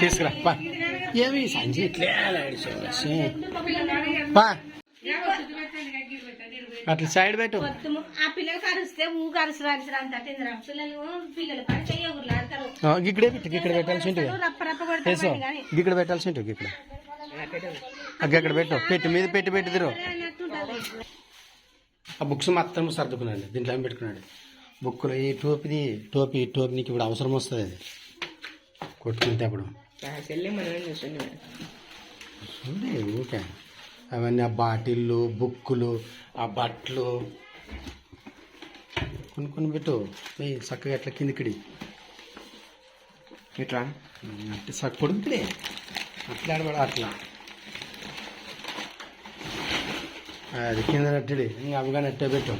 తీసుకురా పా. ఏమి ఇట్లే లాడిచేసి. పా. అట్లా సైడ్ పెట్టు. పొద్దుము ఆ పిల్లలు కరిస్తే ఊ కరుసురు అరిసిరు అంత తిందిరా. పిల్లలు పిల్లలు పడితే ఎవరు ఆడతారు ఆ, ఇక్కడే పెట్టు ఇక్కడ పెట్టాల్సి ఉంటుంది ఇక్కడ పెట్టాల్సి ఉంటుంది ఇక్కడ. అక్కడ పెట్టు. పెట్టి. మీద పెట్టి పెట్టి తిరు ఆ బుక్స్ మొత్తం సర్దుకున్నాడు దీంట్లో ఏం పెట్టుకున్నాడు? బుక్కులు ఈ టోపీది టోపీ టోపీ నీకు ఇప్పుడు అవసరం వస్తుంది అది. కొట్టుకుంటే అప్పుడు. ఊకే అవన్నీ ఆ బాటిళ్ళు బుక్కులు ఆ బట్టలు కొన్ని కొన్ని పెట్టు. ఏయ్, చక్కగా ఎట్లా కిందికిడి. ఇట్లా అంటే చక్క పొడుగుతులే అట్లా ఆడబడ అట్లా. అది కింద నట్టుడి ఇంకా అవిగా నట్టే పెట్టు.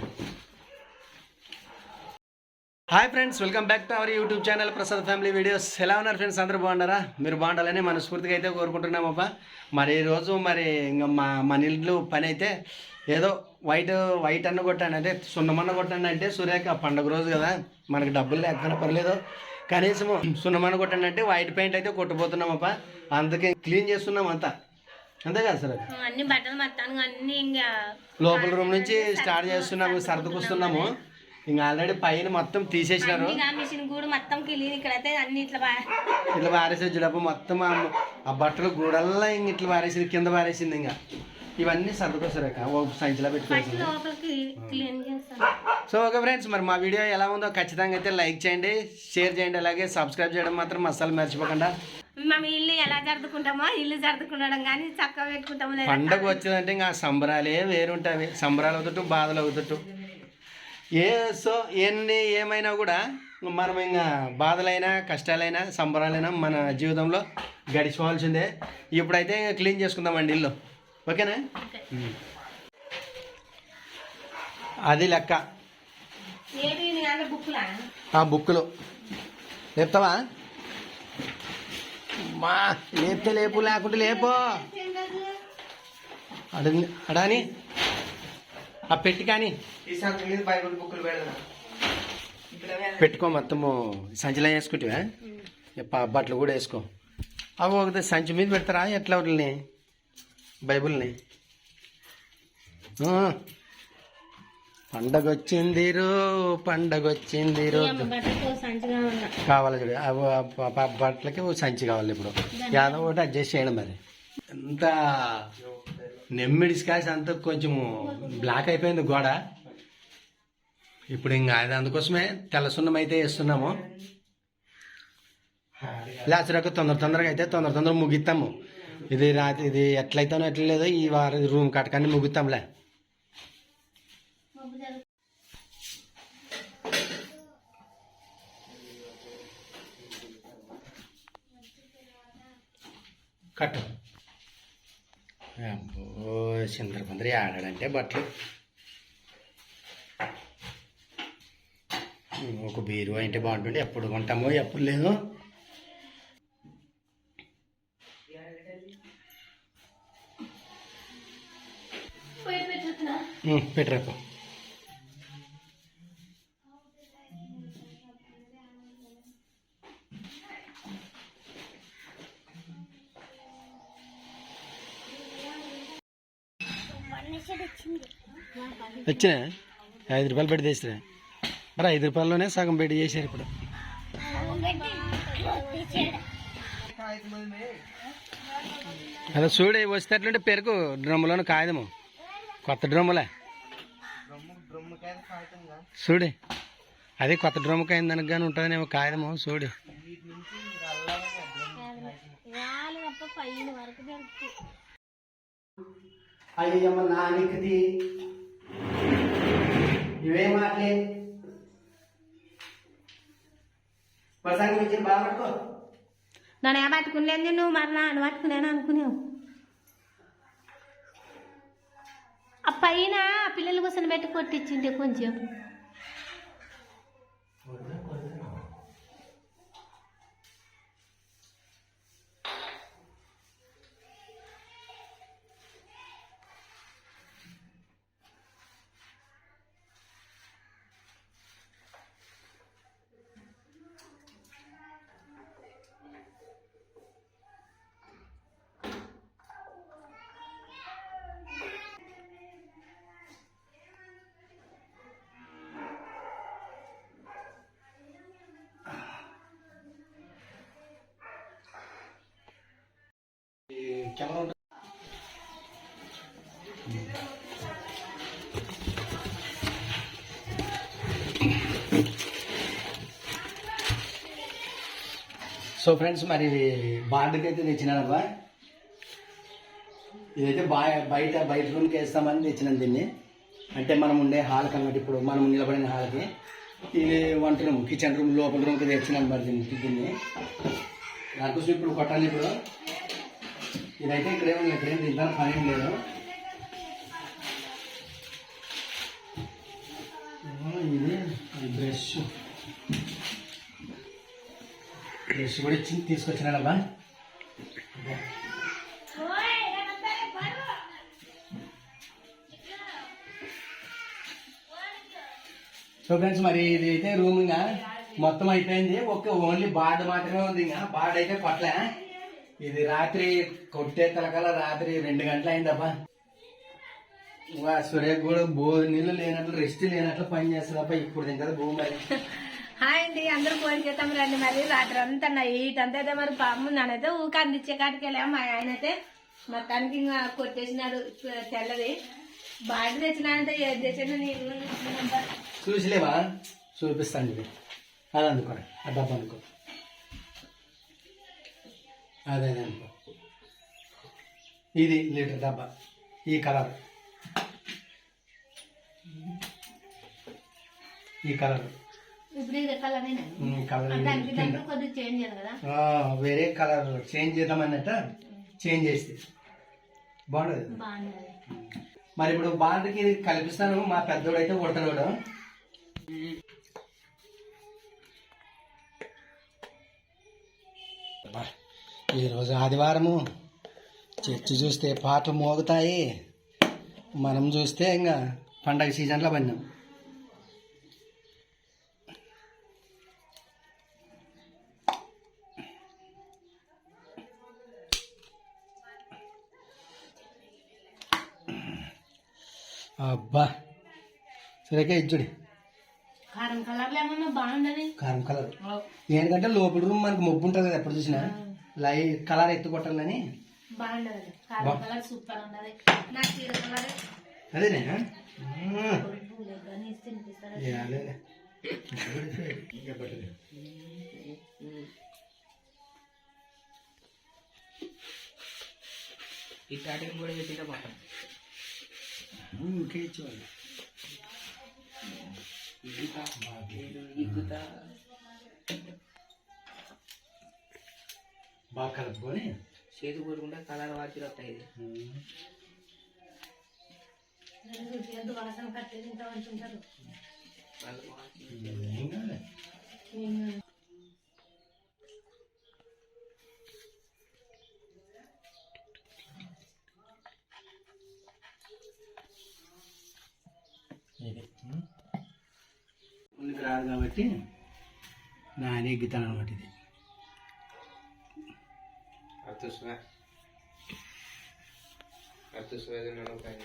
Hi friends welcome back to our YouTube channel Prasad family videos ఎలా ఉన్నారు ఫ్రెండ్స్ అందరూ బాగున్నారా? మీరు బాగుండాలని మనస్ఫూర్తిగా అయితే కోరుకుంటున్నామప్ప మరి ఈరోజు మరి ఇంకా మా మన ఇల్లు పని అయితే ఏదో వైట్ వైట్ అన్న కొట్టండి అంటే సున్నమన్న కొట్టండి అంటే సూర్యక పండగ రోజు కదా. మనకి డబ్బులు లేకపోయినా పర్లేదు. కనీసం సున్నమన్న కొట్టండి అంటే వైట్ పెయింట్ అయితే కొట్టబోతున్నామప్ప అందుకే క్లీన్ చేస్తున్నాం అంతా. అంతే కదా సార్ అన్ని బట్టలు మొత్తానికి అన్ని ఇంకా లోపల రూమ్ నుంచి స్టార్ట్ చేస్తున్నాము సర్దుకొస్తున్నాము. ఇంకా ఆల్రెడీ పైన మొత్తం తీసేసినారు. అన్ని మిషన్ కూడా మొత్తం కిలిని ఇక్కడైతే అన్ని ఇట్లా బా- ఇట్లా పారేసేది చూడప్ప మొత్తం ఆ ఆ బట్టలు గూడల్లా ఇంక ఇట్లా పారేసింది కింద పారేసింది ఇంకా. ఇవన్నీ సర్దుకొస్తారక ఓ సంచిలో పెట్టుకోవచ్చు లోపలికి క్లీన్ చేస్తాను సో ఓకే ఫ్రెండ్స్ మరి మా వీడియో ఎలా ఉందో ఖచ్చితంగా అయితే లైక్ చేయండి షేర్ చేయండి అలాగే సబ్స్క్రైబ్ చేయడం మాత్రం అస్సలు మర్చిపోకుండా. మేము ఇల్లు ఎలా సర్దుకుంటామో ఇల్లు సర్దుకుండడం కానీ చక్కగా పెట్టుకుంటాము లేదా పండగ వచ్చిందంటే ఇంకా ఆ సంబరాలే వేరుంటాయి సంబరాలు అవుతట్టు బాధలు అవుతట్టు. ఏ సో ఎన్ని ఏమైనా కూడా మనం ఇంకా బాధలైనా కష్టాలైనా సంబరాలైనా మన జీవితంలో గడిచిపోవాల్సిందే. ఇప్పుడైతే ఇంకా క్లీన్ చేసుకుందామండి ఇల్లు. ఓకేనా. అది లెక్క. బుక్లా ఆ బుక్కులు. లేపుతావా? మా లేపితే లేపు లేకుంటే లేపో. అడ అడాని ఆ పెట్టి కానీ మీద బైబుల్ బుక్కులు పెడదాం. పెట్టుకో మొత్తము. సంచిలో వేసుకుంటావా? ప- బట్టలు కూడా వేసుకో. అవి ఒకటి సంచి మీద పెడతారా? ఎట్లా వాటిని బైబుల్ని. పండగ వచ్చింది రో పండగ వచ్చింది రో కావాలి చూడు. బట్టలకి ఓ సంచి కావాలి ఇప్పుడు. యాదో ఒకటి అడ్జస్ట్ చేయండి మరి. ఎంత నెమ్మిడి స్కాష్ అంతా కొంచెము బ్లాక్ అయిపోయింది గోడ. ఇప్పుడు ఇంకా అది అందుకోసమే తెల్ల సున్నం అయితే వేస్తున్నాము. లేచరాక తొందర తొందరగా అయితే తొందర తొందర ముగిస్తాము. ఇది రాత్రి ఇది ఎట్లయితేనో ఎట్లా లేదో ఈ వారం రూమ్ కట్టకాన్ని ముగిస్తాంలే. కట్టు. అబ్బో చిందరపందరి ఆడాడంటే బట్టలు. ఒక బీరు అంటే బాగుంటుండే ఎప్పుడు కొంటామో ఎప్పుడు లేదు. పెట్టరాపు వచ్చినా ఐదు రూపాయలు పెట్టి తెచ్చిరా మరి ఐదు రూపాయల్లోనే సగం పెట్టి చేశారు ఇప్పుడు. అదే చూడు వచ్చేటట్లుంటే పెరుగు డ్రమ్ములోని కాయదము కొత్త డ్రమ్ములే? చూడు అదే కొత్త డ్రమ్ము కాయింది దానికి కానీ ఉంటుందనేమో కాయదము చూడు అయ్యమ్మ నానికది. ఇవే మాటలే? ప్రసంగం ఇచ్చి బాగా పట్టుకో. నన్ను ఏ పట్టుకునేది నువ్వు? మరలా అని పట్టుకునేను అనుకునేవు. ఆ పైన ఆ పిల్లల కోసం పెట్టి కొట్టించిండే కొంచెం. కెమెరా ఉంటుంది సో ఫ్రెండ్స్ మరి ఇది అయితే తెచ్చినానబ్బా ఇదైతే బాయ్ బయట బయట రూమ్కి వేస్తామని తెచ్చినాం దీన్ని. అంటే మనం ఉండే హాల్ కన్నట్టు ఇప్పుడు మనం నిలబడిన హాల్కి. ఇది వంట రూమ్ కిచెన్ రూమ్ లోపల రూమ్కి తెచ్చినాం మరి దీన్ని దీన్ని. దానికోసం ఇప్పుడు కొట్టాలి ఇప్పుడు. ఇదైతే ఇక్కడేం ఇక్కడేం తింటాను పని ఏం లేదు ఇది బ్రష్. బ్రష్ కూడా ఇచ్చి తీసుకొచ్చినాడబ్బా సో ఫ్రెండ్స్ మరి ఇది అయితే రూమ్ ఇంకా మొత్తం అయిపోయింది. ఒక ఓన్లీ బార్డ్ మాత్రమే ఉంది ఇంకా. బార్డ్ అయితే కొట్టలే. ఇది రాత్రి కొట్టే తలకల రాత్రి రెండు గంటలు అయిందబ్బా. వా సురేఖ్ కూడా బో నీళ్ళు లేనట్లు రెస్ట్ లేనట్లు పని చేస్తుందబ్బా ఇప్పుడు తింటది భూమి మరి. హాయ్ అండి అందరూ ఫోన్ చేద్దాం రండి మరి. రాత్రి అంతా నైట్ అంతా అయితే మరి పాము నానైతే ఊక అందించే కాడికి వెళ్ళాము మా ఆయన అయితే మొత్తానికి ఇంకా కొట్టేసినాడు తెల్లది. బాగా తెచ్చినాడంటే ఏది తెచ్చినా నీళ్ళు నెంబర్ చూసిలేవా? చూపిస్తాను అది అందుకోండి ఆ డబ్బా అనుకో అదే అదే అనుకో ఇది లీటర్ డబ్బా. ఈ కలర్. ఈ కలర్. వేరే కలర్ చేంజ్ చేద్దామన్నట్ట చేంజ్ చేస్తే. బాగుండదు మరి ఇప్పుడు బాండ్కి ఇది కల్పిస్తాను. మా పెద్దోడు అయితే కొడతాడు. వాడు. ఈరోజు ఆదివారము. చర్చి చూస్తే పాటలు మోగుతాయి. మనం చూస్తే ఇంకా పండగ సీజన్లో పడినాం అబ్బా! సరేకే ఇచ్చుడి కారం బాగుండని కారం కలర్. ఎందుకంటే లోపల రూమ్ మనకు మొబ్బు ఉంటుంది కదా ఎప్పుడు చూసినా. లై కలర్ ఎత్తు కొట్టాలని బాగుండదు కారం కలర్ సూపర్ ఉండదు నాకు చీర కలర్. అదేనే ఈ స్టార్టింగ్ కూడా పెట్టిన మొత్తం ఇంకే ఇచ్చేవాళ్ళు? ఇగ్గుతా బాగా కలుపుకొని? చేతి కొట్టుకుంటే కలర్ వాచి వస్తాయి ఇది. రాదు కాబట్టి నానే ఎగ్గుతాను అనమాట ఇది. అర్థసుగా అర్థసుగా తినడం పైన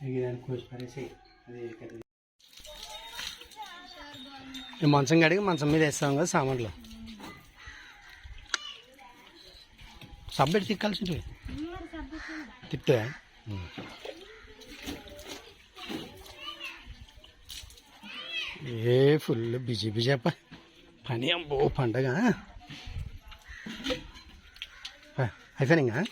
ఇది దాన్ని కోసి పరేసి అది కర్రీ. ఈ మంచం కడిగి మంచం మీద వేస్తాం కదా సామాన్లు సబ్బెట్టి తిక్కాల్సి తిట్టే ఏ ఫుల్ బిజీ బిజీ అప్ప పని అబ్బో పండగ. అయిపోయినా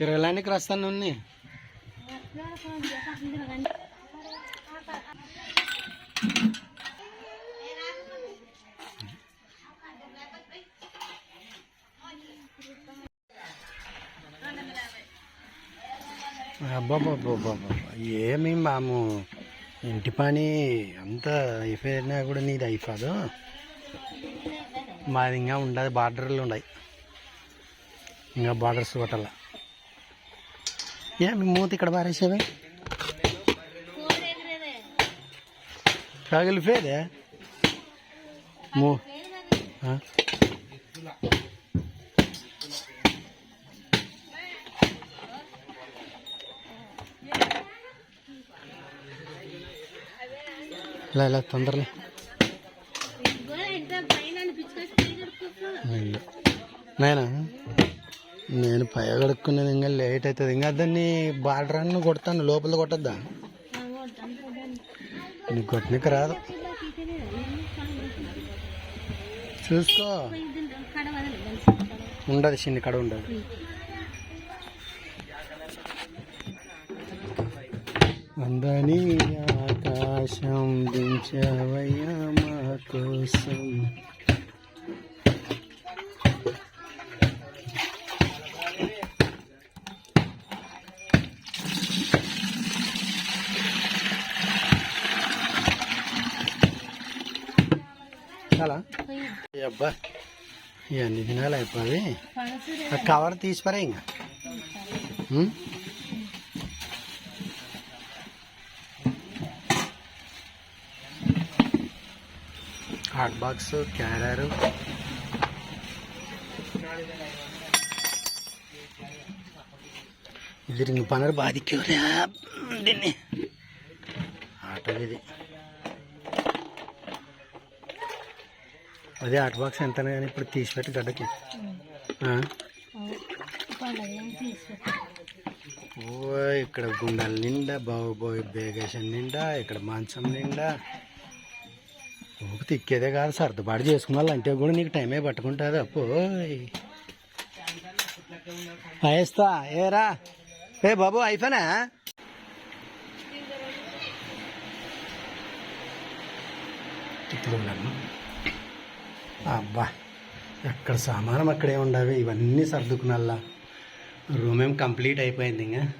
తిరగలానికి రాస్తాను ఉన్ని అబ్బాబ్బాబ్బాబ్బా ఏమి మాము ఇంటి పని అంతా అయిపోయినా కూడా నీది అయిపోదు. మాది ఇంకా ఉండదు బార్డర్లు ఉన్నాయి ఇంకా బార్డర్స్ కొట్టాల? ఏమి మూత ఇక్కడ పారేసేవే పగిలిపోయేదే మూ? ఇలా తొందరలో. నేనా నేను పై కడుక్కునేది ఇంకా లేట్ అవుతుంది ఇంకా దాన్ని బార్డర్ అన్న కొడతాను లోపల కొట్టద్దా? నీకు కొట్టనికి రాదు. చూసుకో. ఉండదు చిన్ని కడ ఉండదు. అందని ఆకాశం దించవయ్యా మా కోసం. చాలా అబ్బా ఇవన్నీ తినాలి అయిపోయి. ఆ కవర్ తీసిపరే ఇంకా. Hot box carrier. ఇది రింగ్ పనరు బాధిక్యూరా దీన్ని. ఆటో అదే హాట్ బాక్స్ ఎంత కానీ ఇప్పుడు తీసిపెట్టి గడ్డకి? ఓ ఇక్కడ గుండెల నిండా బాబోయ్ బేగేషన్ నిండా ఇక్కడ మంచం నిండా. ఊపి తిక్కేదే కాదు సర్దుబాటు చేసుకున్నాళ్ళంటే కూడా నీకు టైమే పట్టుకుంటుంది అప్పోయ్ వేస్తా ఏరా? ఏ బాబు అయిపోయినా ఇప్పుడు ఉన్నాను అబ్బా ఎక్కడ సామానం అక్కడే ఉండవి? ఇవన్నీ సర్దుకునల్లా. రూమ్ ఏం కంప్లీట్ అయిపోయింది ఇంకా?